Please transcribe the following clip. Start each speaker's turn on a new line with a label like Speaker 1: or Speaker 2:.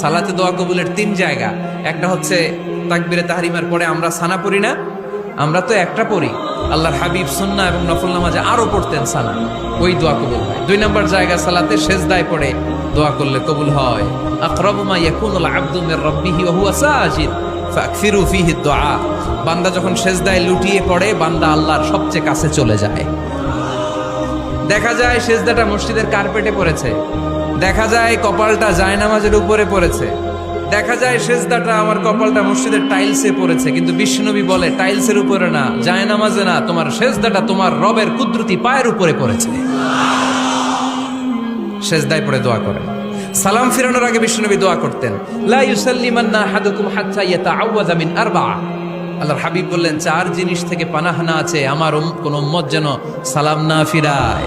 Speaker 1: সালাতে দোয়া কবুলের তিন জায়গা। একটা হচ্ছে তাকবিরে তাহারিমার পরে আমরা সানা পড়ি না, আমরা তো একটা পড়ি। আল্লাহর হাবিব সুন্না এবং নফল নামাজে আরও পড়তেন সানা। ওই দোয়া কবুল হয়। দুই নম্বর জায়গা সালাতে সেজদায় পড়ে, দোয়া করলে কবুল হয়। আকরাবু মা ইয়াকুনুল আবদু মির রাব্বিহি ওয়া হুয়া সাজিদ, ফাকফিরু ফিহি দুআ বান্দা যখন সেজদায় লুটিয়ে পড়ে, বান্দা আল্লাহর সবচেয়ে কাছে চলে যায়। দেখা যায় সেজদাটা মসজিদের কার্পেটে পড়েছে। দেখা যায় কপালটা জায়নামাজের উপরে পড়েছে। দেখা যায় সেজদাটা আমার কপালটা মসজিদের টাইলসে পড়েছে, কিন্তু বিষ্ণুনবী বলে, টাইলসের উপরে না, জায়নামাজে না, তোমার সেজদাটা তোমার রবের কুদরতি পায়ের উপরে পড়েছে। সেজদায় পড়ে দোয়া করেন। সালাম ফিরানোর আগে বিষ্ণুনবী দোয়া করতেন, লা ইউসাল্লিমান্না আহাদুকুম হাত্তা ইয়াতাআওয়াযা মিন আরবা'a আল্লাহর হাবিব বললেন, চার জিনিস থেকে পানাহানা আছে, আমার কোন উম্মত যেন সালাম না ফিরায়।